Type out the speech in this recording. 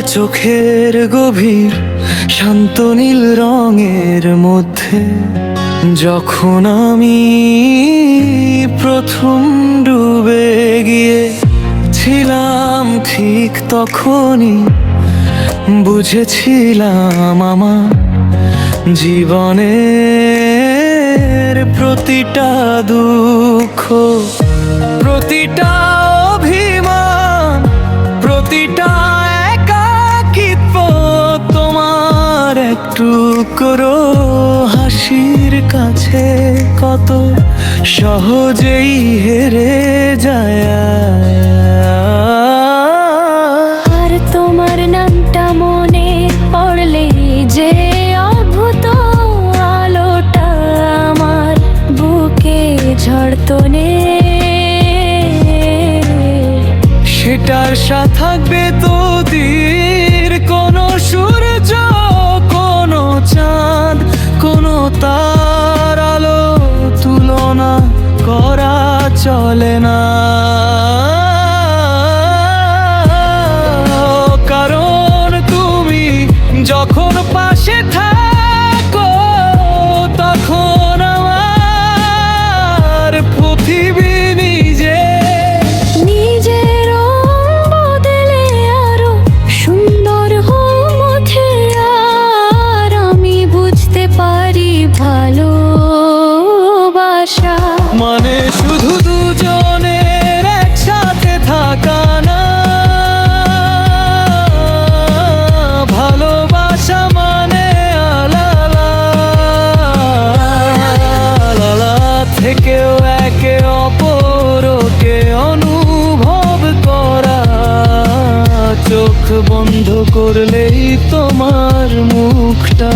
চোখের গভীর, শান্ত নীল রঙের মধ্যে যখন আমি প্রথম ডুবে গিয়ে ছিলাম ঠিক তখনই বুঝেছিলাম আমার জীবনের প্রতিটা দুঃখ, প্রতিটা তোমার একটু করো হাসির কাছে কত সহজেই হেরে যায়। আর তোমার নামটা মনে পড়লে যে অদ্ভুত আলোটা আমার বুকে ঝড়তো নে। সেটার সাথে থাকবে তোদের কোনো সূর্য চলে চোখ বন্ধ করলেই তোমার মুখটা।